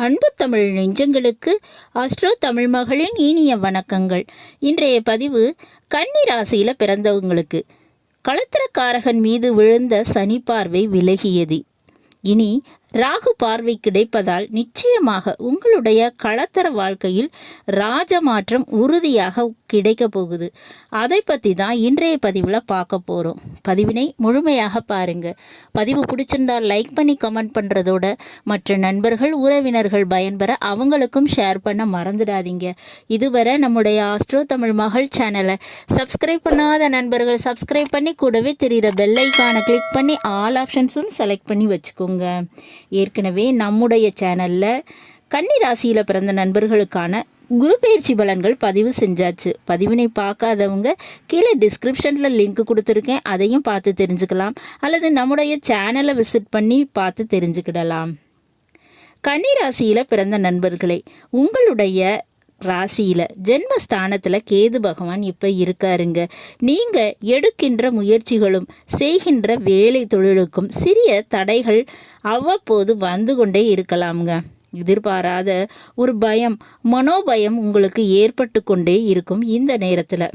அன்பு தமிழ் நெஞ்சங்களுக்கு ஆஸ்ட்ரோ தமிழ் மகளின் இனிய வணக்கங்கள். இன்றைய பதிவு கன்னி ராசியில் பிறந்தவங்களுக்கு. களத்திரக்காரகன் மீது விழுந்த சனி பார்வை விலகியது. இனி ராகு பார்வை கிடைப்பதால் நிச்சயமாக உங்களுடைய களத்தர வாழ்க்கையில் ராஜ மாற்றம் உறுதியாக கிடைக்க போகுது. அதை பற்றி தான் இன்றைய பதிவில் பார்க்க போகிறோம் பதிவினை முழுமையாக பாருங்க. பதிவு பிடிச்சிருந்தால் லைக் பண்ணி கமெண்ட் பண்ணுறதோட மற்ற நண்பர்கள் உறவினர்கள் பயன்பெற அவங்களுக்கும் ஷேர் பண்ண மறந்துடாதீங்க. இதுவரை நம்முடைய ஆஸ்ட்ரோ தமிழ் மகள் சேனலை சப்ஸ்கிரைப் பண்ணாத நண்பர்கள் சப்ஸ்கிரைப் பண்ணி கூடவே தெரிகிற பெல்லைக்கான கிளிக் பண்ணி ஆல் ஆப்ஷன்ஸும் செலக்ட் பண்ணி வச்சுக்கோங்க. ஏற்கனவே நம்முடைய சேனலில் கன்னி ராசியில் பிறந்த நண்பர்களுக்கான குரு பயிற்சி பலன்கள் பதிவு செஞ்சாச்சு. பதிவினை பார்க்காதவங்க கீழே டிஸ்கிரிப்ஷனில் லிங்க் கொடுத்துருக்கேன். அதையும் பார்த்து தெரிஞ்சுக்கலாம். அல்லது நம்முடைய சேனலை விசிட் பண்ணி பார்த்து தெரிஞ்சுக்கிடலாம். கன்னி ராசியில் பிறந்த நண்பர்களே உங்களுடைய ராசியில் ஜென்மஸ்தானத்தில் கேது பகவான் இப்போ இருக்காருங்க. நீங்கள் எடுக்கின்ற முயற்சிகளும் செய்கின்ற வேலை தொழிலுக்கும் சிறிய தடைகள் அவ்வப்போது வந்து கொண்டே இருக்கலாமுங்க. எதிர்பாராத ஒரு பயம் மனோபயம் உங்களுக்கு ஏற்பட்டு கொண்டே இருக்கும் இந்த நேரத்தில்.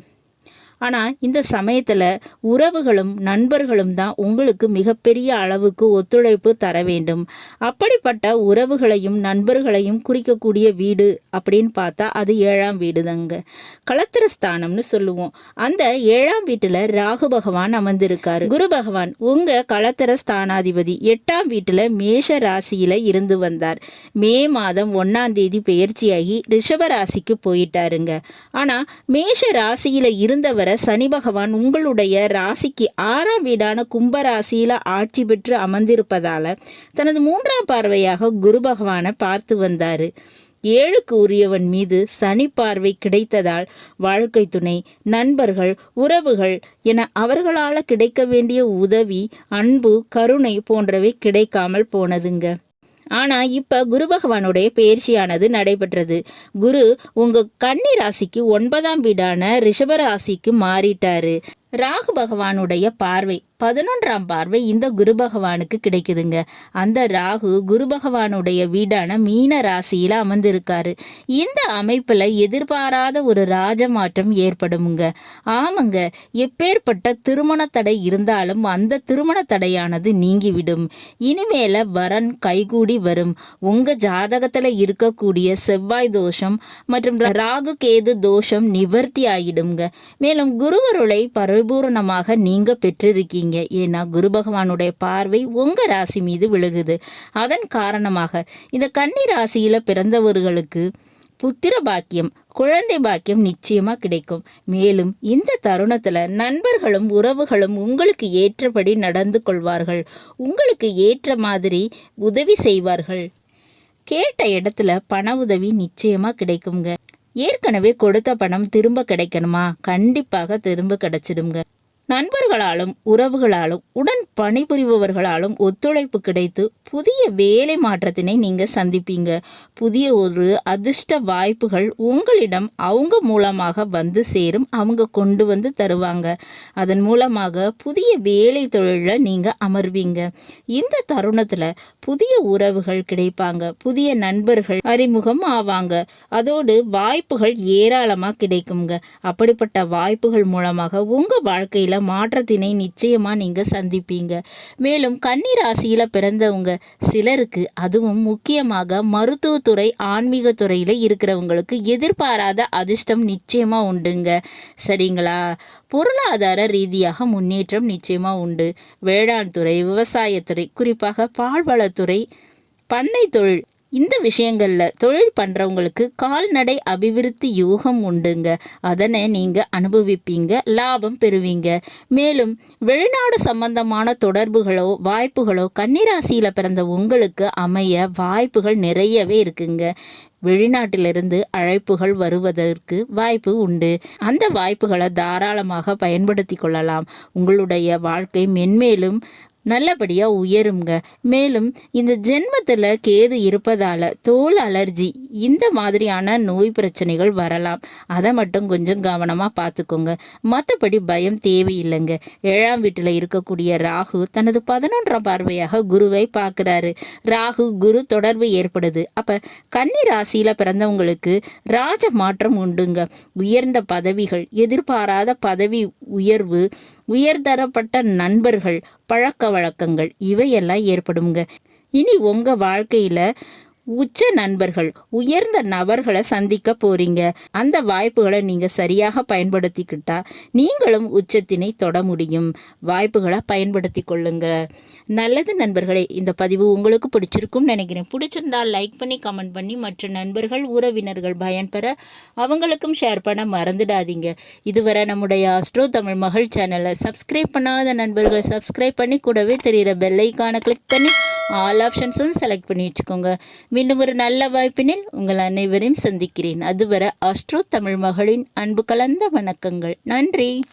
ஆனால் இந்த சமயத்தில் உறவுகளும் நண்பர்களும் தான் உங்களுக்கு மிகப்பெரிய அளவுக்கு ஒத்துழைப்பு தர வேண்டும். அப்படிப்பட்ட உறவுகளையும் நண்பர்களையும் குறிக்கக்கூடிய வீடு அப்படின்னு பார்த்தா அது ஏழாம் வீடு தாங்க களத்திர ஸ்தானம்னு சொல்லுவோம். அந்த ஏழாம் வீட்டில் ராகு பகவான் அமர்ந்திருக்காரு. குரு பகவான் உங்கள் களத்திர ஸ்தானாதிபதி எட்டாம் வீட்டில் மேஷ ராசியில் இருந்து வந்தார். மே மாதம் ஒன்றாம் தேதி பெயர்ச்சியாகி ரிஷப ராசிக்கு போயிட்டாருங்க. ஆனால் மேஷ ராசியில் இருந்தவரை சனி பகவான் உங்களுடைய ராசிக்கு ஆறாம் வீடான கும்பராசியில் ஆட்சி பெற்று அமர்ந்திருப்பதால தனது மூன்றாம் பார்வையாக குரு பகவானை பார்த்து வந்தார். ஏழுக்கு உரியவன் மீது சனி பார்வை கிடைத்ததால் வாழ்க்கை துணை நண்பர்கள் உறவுகள் என அவர்களால் கிடைக்க வேண்டிய உதவி அன்பு கருணை போன்றவை கிடைக்காமல் போனதுங்க. ஆனால் இப்போ குரு பகவானுடைய பயிற்சியானது நடைபெற்றது. குரு உங்கள் கன்னி ராசிக்கு ஒன்பதாம் வீடான ரிஷப ராசிக்கு மாறிட்டாரு. ராகு பகவானுடைய பார்வை பதினொன்றாம் பார்வை இந்த குரு பகவானுக்கு கிடைக்குதுங்க. அந்த ராகு குரு பகவானுடைய வீடான மீன ராசியில் அமர்ந்திருக்காரு. இந்த அமைப்பில் எதிர்பாராத ஒரு ராஜ மாற்றம் ஏற்படுமுங்க. ஆமாங்க எப்பேற்பட்ட திருமண தடை இருந்தாலும் அந்த திருமண தடையானது நீங்கிவிடும். இனிமேல வரன் கைகூடி வரும். உங்க ஜாதகத்தில் இருக்கக்கூடிய செவ்வாய் தோஷம் மற்றும் ராகு கேது தோஷம் நிவர்த்தி ஆகிடுங்க மேலும் குருவருளை பரிபூர்ணமாக நீங்க பெற்றிருக்கீங்க. ஏன்னா குரு பகவானுடைய பார்வை உங்க ராசி மீது விழுகுது. அதன் காரணமாக இந்த கன்னி ராசியில பிறந்தவர்களுக்கு புத்திர பாக்கியம் குழந்தை பாக்கியம் நிச்சயமாக கிடைக்கும். மேலும் இந்த தருணத்தில் நண்பர்களும் உறவுகளும் உங்களுக்கு ஏற்றபடி நடந்து கொள்வார்கள். உங்களுக்கு ஏற்ற மாதிரி உதவி செய்வார்கள். கேட்ட இடத்துல பண உதவி நிச்சயமாக கிடைக்குங்க ஏற்கனவே கொடுத்த பணம் திரும்ப கிடைக்கணுமா? கண்டிப்பாக திரும்ப கிடைச்சிடுங்க நண்பர்களாலும் உறவுகளாலும் உடன் பணிபுரிபவர்களாலும் ஒத்துழைப்பு கிடைத்து புதிய வேலை மாற்றத்தினை நீங்கள் சந்திப்பீங்க. புதிய ஒரு அதிர்ஷ்ட வாய்ப்புகள் உங்களிடம் அவங்க மூலமாக வந்து சேரும் அவங்க கொண்டு வந்து தருவாங்க. அதன் மூலமாக புதிய வேலை தொழிலில் நீங்கள் அமர்வீங்க. இந்த தருணத்தில் புதிய உறவுகள் கிடைப்பாங்க புதிய நண்பர்கள் அறிமுகம் ஆவாங்க. அதோடு வாய்ப்புகள் ஏராளமாக கிடைக்குங்க. அப்படிப்பட்ட வாய்ப்புகள் மூலமாக உங்கள் வாழ்க்கையில் மாற்றத்தினை நிச்சயமாக நீங்கள் சந்திப்பீங்க. மேலும் கன்னி பிறந்தவங்க சிலருக்கு அதுவும் முக்கியமாக மருத்துவத்துறை ஆன்மீக துறையில் இருக்கிறவங்களுக்கு எதிர்பாராத அதிர்ஷ்டம் நிச்சயமாக உண்டுங்க. சரிங்களா? பொருளாதார ரீதியாக முன்னேற்றம் நிச்சயமாக உண்டு. வேளாண் துறை விவசாயத்துறை குறிப்பாக பால்வளத்துறை பண்ணை தொழில் இந்த விஷயங்களில் தொழில் பண்ணுறவங்களுக்கு கால்நடை அபிவிருத்தி யூகம் உண்டுங்க. அதனை நீங்கள் அனுபவிப்பீங்க லாபம் பெறுவீங்க. மேலும் வெளிநாடு சம்பந்தமான தொடர்புகளோ வாய்ப்புகளோ கன்னிராசியில் பிறந்த உங்களுக்கு அமைய வாய்ப்புகள் நிறையவே இருக்குங்க. வெளிநாட்டிலிருந்து அழைப்புகள் வருவதற்கு வாய்ப்பு உண்டு. அந்த வாய்ப்புகளை தாராளமாக பயன்படுத்தி கொள்ளலாம். உங்களுடைய வாழ்க்கை மென்மேலும் நல்லபடியாக உயருங்க. மேலும் இந்த ஜென்மத்தில் கேது இருப்பதால் தோல் அலர்ஜி இந்த மாதிரியான நோய் பிரச்சனைகள் வரலாம். அதை மட்டும் கொஞ்சம் கவனமாக பார்த்துக்கோங்க. மற்றபடி பயம் தேவையில்லைங்க. ஏழாம் வீட்டில் இருக்கக்கூடிய ராகு தனது பதினொன்றாம் பார்வையாக குருவை பார்க்குறாரு. ராகு குரு தொடர்பு ஏற்படுது. அப்போ கன்னி ராசியில் பிறந்தவங்களுக்கு ராஜ மாற்றம் உண்டுங்க. உயர்ந்த பதவிகள் எதிர்பாராத பதவி உயர்வு உயர்தரப்பட்ட நண்பர்கள் பழக்க வழக்கங்கள் இவையெல்லாம் ஏற்படுங்க இனி உங்கள் வாழ்க்கையில் உச்ச நண்பர்கள் உயர்ந்த நபர்களை சந்திக்க போறீங்க. அந்த வாய்ப்புகளை நீங்கள் சரியாக பயன்படுத்திக்கிட்டா நீங்களும் உச்சத்தினை தொட முடியும். வாய்ப்புகளை பயன்படுத்தி கொள்ளுங்க. நல்லது நண்பர்களே இந்த பதிவு உங்களுக்கு பிடிச்சிருக்கும்னு நினைக்கிறேன். பிடிச்சிருந்தால் லைக் பண்ணி கமெண்ட் பண்ணி மற்ற நண்பர்கள் உறவினர்கள் பயன்பெற அவங்களுக்கும் ஷேர் பண்ண மறந்துடாதீங்க. இதுவரை நம்முடைய அஸ்ட்ரோ தமிழ் மகள் சேனலை சப்ஸ்கிரைப் பண்ணாத நண்பர்கள் சப்ஸ்கிரைப் பண்ணி கூடவே தெரிகிற பெல்லைக்கான கிளிக் பண்ணி ஆல் ஆப்ஷன்ஸும் செலக்ட் பண்ணி வச்சுக்கோங்க. மீண்டும் ஒரு நல்ல வாய்ப்பினில் உங்கள் அனைவரையும் சந்திக்கிறேன். அதுவரை அஸ்ட்ரோ தமிழ் மகளின் அன்பு கலந்த வணக்கங்கள். நன்றி.